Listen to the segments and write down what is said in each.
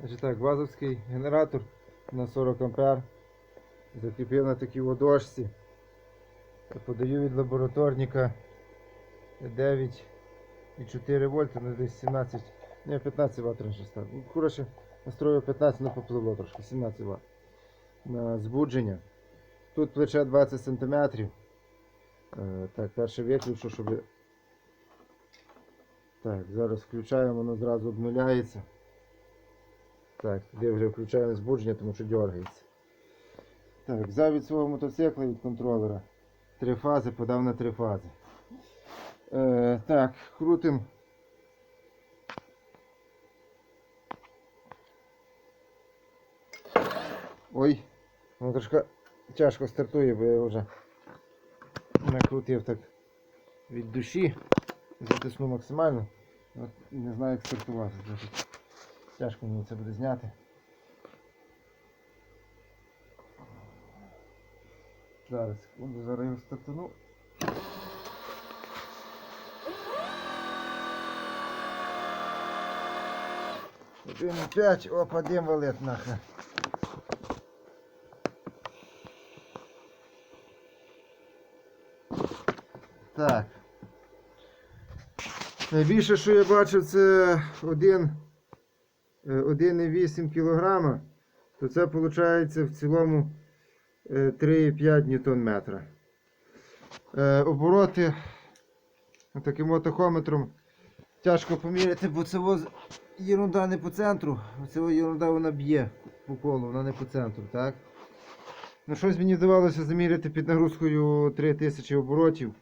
Значить так, вазовський генератор на 40 ампер. Закріпив на такій водошці. Подаю від лабораторника 9,4 вольта, ну десь 17, не 15 Вт раніше став. Ну, коротше, настроїв 15, ну попливло трошки, 17 Вт. На збудження. Тут плече 20 см. Е, так, перше виключу, щоб. Так, зараз включаємо, воно зразу обнуляється. Так, де вже включаємо збудження, тому що дергається. Так, взяв від свого мотоцикла від контролера. Три фази, подав на три фази. Е, так, крутим. Ой, воно трошки тяжко стартує, бо я вже накрутив так від душі. Затисну максимально. От не знаю як стартувати. Тяжко мені це буде зняти. Зараз, секунду, зараз його стартану. Один п'ять, опа, дим валить нахер. Так. Найбільше, що я бачив, це один, 1,8 кг, то це виходить в цілому е, 3,5 ньютон метра. Е, Обороти таким тахометром тяжко поміряти, бо це єрунда не по центру, це єрунда вона б'є по колу, вона не по центру, так? Ну, щось мені вдавалося заміряти під нагрузкою 3000 оборотів,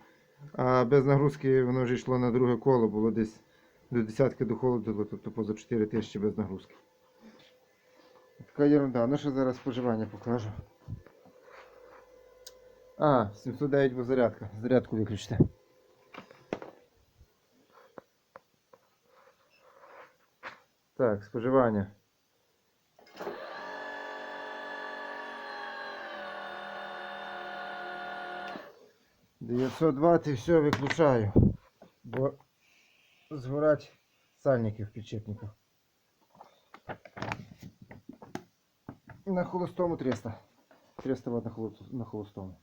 а без нагрузки воно вже йшло на друге коло, було десь до десятки доходило, тобто поза 4000 без нагрузки. Така ерунда. Ну що зараз споживання покажу. А, 709 бо зарядка. Зарядку виключите. Так, споживання. Дев'ятсот і все виключаю. Бо згорать сальники в підчепниках. На холостому 300. 300 ватт. На холостому.